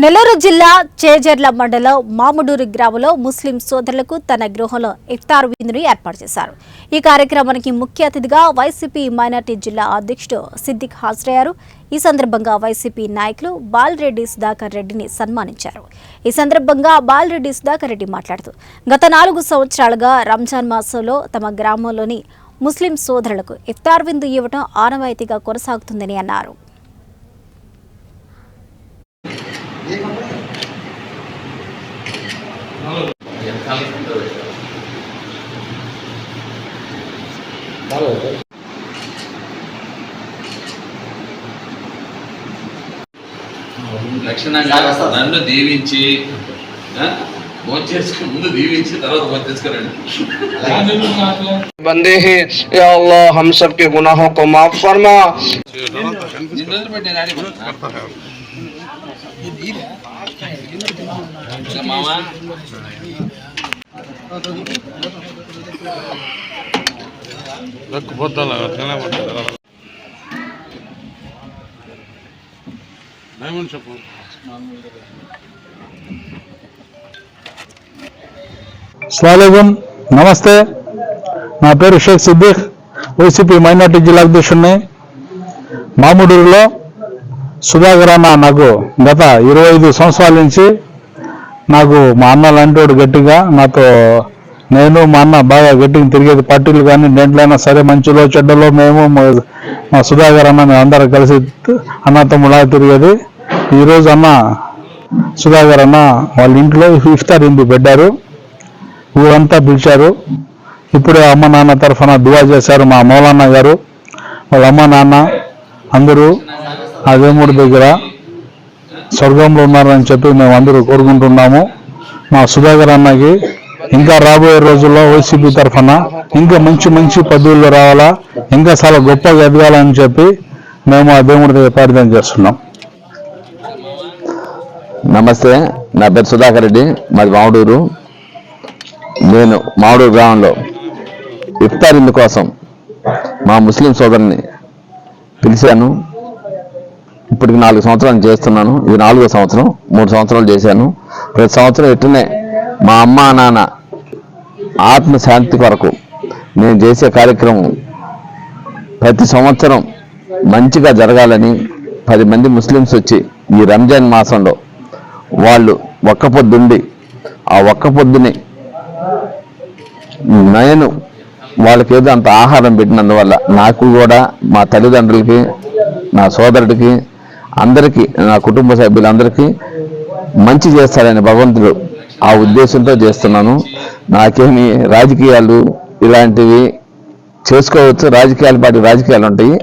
నెల్లూరు జిల్లా చేజర్ల మండలం మాముడూరు గ్రామంలో ముస్లిం సోదరులకు తన గృహంలో ఇఫ్తార్ విందును ఏర్పాటు చేశారు. ఈ కార్యక్రమానికి ముఖ్య అతిథిగా వైసీపీ మైనార్టీ జిల్లా అధ్యక్షుడు సిద్దిక్ హాజరయ్యారు. ఈ సందర్భంగా వైసీపీ నాయకులు బాలరెడ్డి సుధాకర్ రెడ్డిని సన్మానించారు. ఈ సందర్భంగా బాలరెడ్డి సుధాకర్ రెడ్డి మాట్లాడుతూ గత నాలుగు సంవత్సరాలుగా రంజాన్ మాసంలో తమ గ్రామంలోని ముస్లిం సోదరులకు ఇఫ్తార్ విందు ఇవ్వడం ఆనవాయితీగా కొనసాగుతుందని అన్నారు. లక్షణంగా నన్ను దీవించి భోంచేసుకుని ముందు దీవించి తర్వాత భోంచేసుకురండి बंदे हैं या अल्लाह हम सब के गुनाहों को माफ फरमा ఇన్ని రోజులు చెప్పు స్వాగతం నమస్తే నా పేరు షేక్ సిద్దిక్ వైసీపీ మైనార్టీ జిల్లా అధ్యక్షుడిని. మామూడూరులో సుధాకర్ అన్న నాకు గత ఇరవై ఐదు సంవత్సరాల నుంచి నాకు మా అన్న లాంటివాడు గట్టిగా నాతో నేను మా అన్న బాగా గట్టిగా తిరిగేది పార్టీలు కానీ దేంట్లైనా సరే మంచిలో చెడ్డలో మేము మా- సుధాకర్ అన్న మేము అందరం కలిసి అన్న తమ్ములా తిరిగేది. ఈరోజు అన్న సుధాకర్ అన్న వాళ్ళ ఇంట్లో ఇఫ్తార్ ఇందు పెట్టారు. ఊరంతా పిలిచారు. ఇప్పుడే అమ్మ నాన్న తరఫున దువా చేశారు మా మౌలాన్న గారు. వాళ్ళ అమ్మ నాన్న అందరూ ఆ దేవుడి దగ్గర స్వర్గంలో ఉన్నారని చెప్పి మేము అందరూ కోరుకుంటున్నాము. మా సుధాకర్ అన్నకి ఇంకా రాబోయే రోజుల్లో వైసీపీ తరఫున ఇంకా మంచి మంచి పదవుల్లో రావాలా ఇంకా చాలా గొప్పగా ఎదగాలని చెప్పి మేము ఆ దేవుడి దగ్గర ప్రార్థన చేస్తున్నాం. నమస్తే నా పేరు సుధాకర్ రెడ్డి మాది మామిడూరు. నేను మామిడూరు గ్రామంలో ఇఫ్తార్ ఇందుకోసం మా ముస్లిం సోదరుని పిలిచాను. ఇప్పటికి నాలుగు సంవత్సరాలు చేస్తున్నాను. ఇది నాలుగో సంవత్సరం. మూడు సంవత్సరాలు చేశాను. ప్రతి సంవత్సరం ఎట్టునే మా అమ్మ నాన్న ఆత్మశాంతి కొరకు నేను చేసే కార్యక్రమం ప్రతి సంవత్సరం మంచిగా జరగాలని పది మంది ముస్లిమ్స్ వచ్చి ఈ రంజాన్ మాసంలో వాళ్ళు ఒక్క పొద్దుండి ఆ ఒక్క పొద్దుని నేను వాళ్ళకి ఏదో అంత ఆహారం పెట్టినందువల్ల నాకు కూడా మా తల్లిదండ్రులకి నా సోదరుడికి అందరికీ నా కుటుంబ సభ్యులందరికీ మంచి చేస్తాడని భగవంతుడు ఆ ఉద్దేశంతో చేస్తున్నాను. నాకేమి రాజకీయాలు ఇలాంటివి చేసుకోవచ్చు. రాజకీయాల పాటి రాజకీయాలు ఉంటాయి.